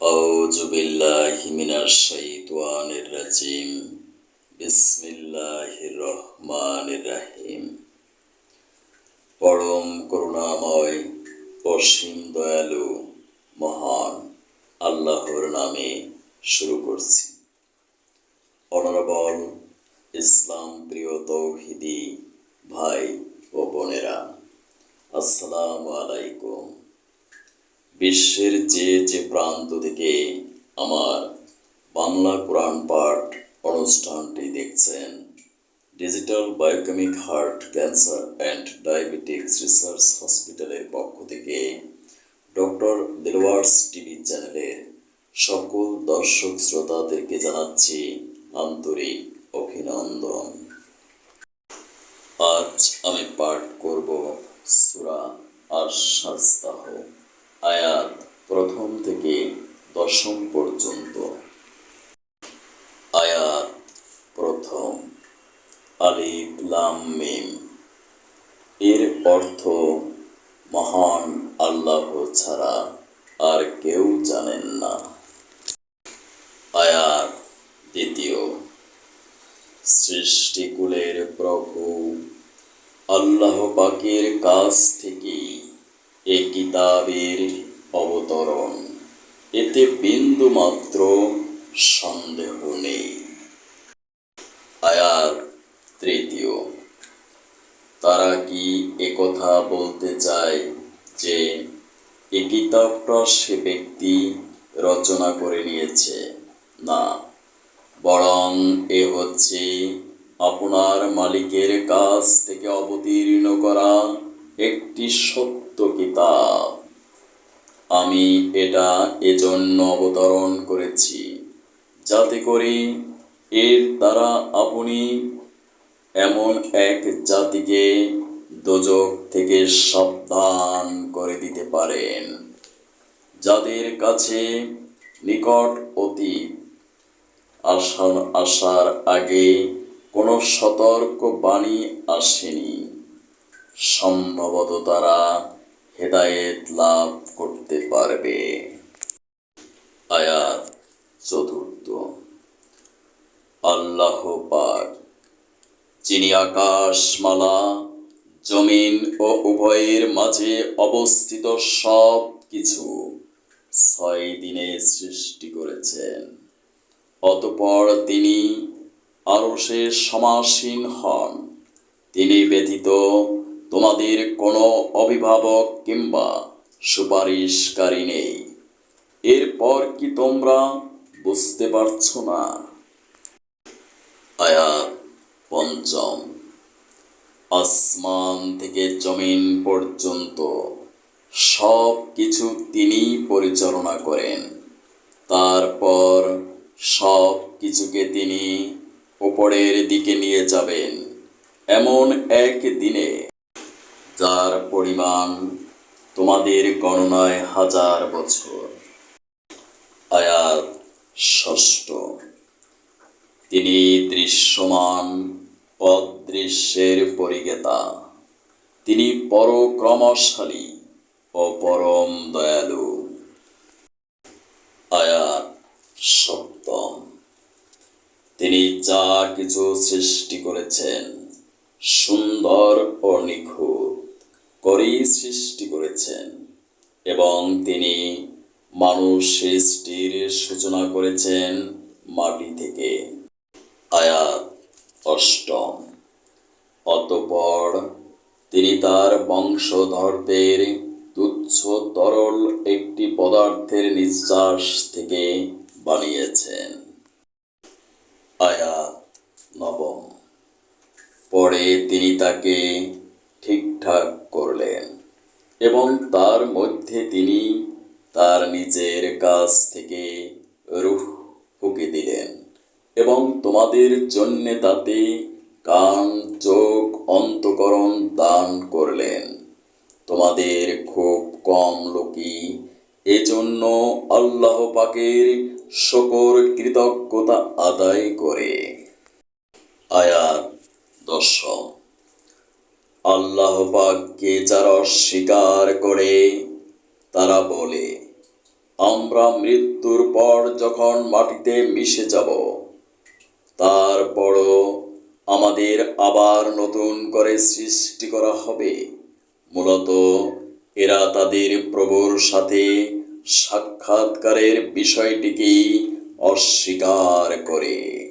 أعوذ بالله من الشيطان الرجيم بسم الله الرحمن الرحيم পরম করুণাময় অসীম দয়ালু মহান আল্লাহর নামে শুরু করছি অনারবল ইসলাম প্রিয় তৌহিদি ভাই ও বোনেরা আসসালামু আলাইকুম বিশ্বের যে যে প্রান্ত থেকে আমার বাংলা কোরআন পাঠ অনুষ্ঠানটি দেখছেন digital biochemic heart cancer and diabetics research হসপিটালের পক্ষ থেকে ডক্টর দিলওয়ার্স টিভি চ্যানেলের সকল দর্শক শ্রোতাদেরকে জানাচ্ছি আন্তরিক অভিনন্দন। আজ আমি পাঠ করব সুরা আশ-শাস্তাহ। আয়াত প্রথম থেকে দশম পর্যন্ত। আয়াত প্রথম। আলিফ মিম। এর অর্থ মহান আল্লাহ ছাড়া আর কেউ জানেন না। আয়াত দ্বিতীয়। সৃষ্টিকুলের প্রভু আল্লাহ পাকের কাছ থেকে এ কিতাবের অবতরণ। এতে বিন্দু মাত্র সন্দেহ নেই। আয়াত তৃতীয়, তারা কি একথা বলতে চায় যে এ কিতাবটা সে ব্যক্তি রচনা করে নিয়েছে? না, বরং এ হচ্ছে আপনার মালিকের কাছ থেকে অবতীর্ণ করা একটি সত্য কিতাব আমি এটা এজন্য অবতরণ করেছি, যাতে করে এর দ্বারা আপনি এমন এক জাতিকে দোজক থেকে সাবধান করে দিতে পারেন, যাদের কাছে নিকট অতীত আসার আসার আগে কোনো সতর্ক বাণী আসেনি। সম্ভবত তারা হেদায়েত লাভ করতে পারবে। আয়াত চতুর্থ। আল্লাহ পাক, যিনি আকাশমালা, জমিন ও উভয়ের মাঝে অবস্থিত সব কিছু ছয় দিনে সৃষ্টি করেছেন। অতপর তিনি আরও সে সমাসীন হন। তিনি ব্যতীত তোমাদের কোনো অভিভাবক কিংবা সুপারিশকারী নেই। এরপর কি তোমরা বুঝতে পারছ না? আয়াত পঞ্চম। আসমান থেকে জমিন পর্যন্ত সব কিছু তিনি পরিচালনা করেন। তারপর সব কিছুকে তিনি ওপরের দিকে নিয়ে যাবেন। এমন এক দিনে যার পরিমাণ তোমাদের গণনায় হাজার বছর। আয়াত ষষ্ঠ। তিনি দৃশ্যমান, অদৃশ্যের পরিজ্ঞাতা। তিনি পরক্রমশালী ও পরম দয়ালু। আয়াত সপ্তম। তিনি যা কিছু সৃষ্টি করেছেন সুন্দর ও নিখুঁত। করেই সৃষ্টি করেছেন এবং তিনি মানুষ সৃষ্টির সূচনা করেছেন মাটি থেকে। আয়াত অষ্টম। অতপর তিনি তার বংশধরদের তুচ্ছ তরল একটি পদার্থের নিঃশ্বাস থেকে বানিয়েছেন। আয়াত নবম। পরে তিনি তাকে ঠিকঠাক করলেন এবং তার মধ্যে তিনি তার নিজের কাছ থেকে রুহ ফুঁকে দিলেন এবং তোমাদের জন্যে তাতে কান, চোখ, অন্তকরণ দান করলেন। তোমাদের খুব কম লোকই এজন্য আল্লাহ পাকের শকর কৃতজ্ঞতা আদায় করে। আয়াত দশম আল্লাহ পাককে যারা অস্বীকার করে, তারা বলে, আমরা মৃত্যুর পর যখন মাটিতে মিশে যাব, তারপরও আমাদের আবার নতুন করে সৃষ্টি করা হবে। মূলত এরা তাদের প্রভুর সাথে সাক্ষাৎকারের বিষয়টিকেই অস্বীকার করে।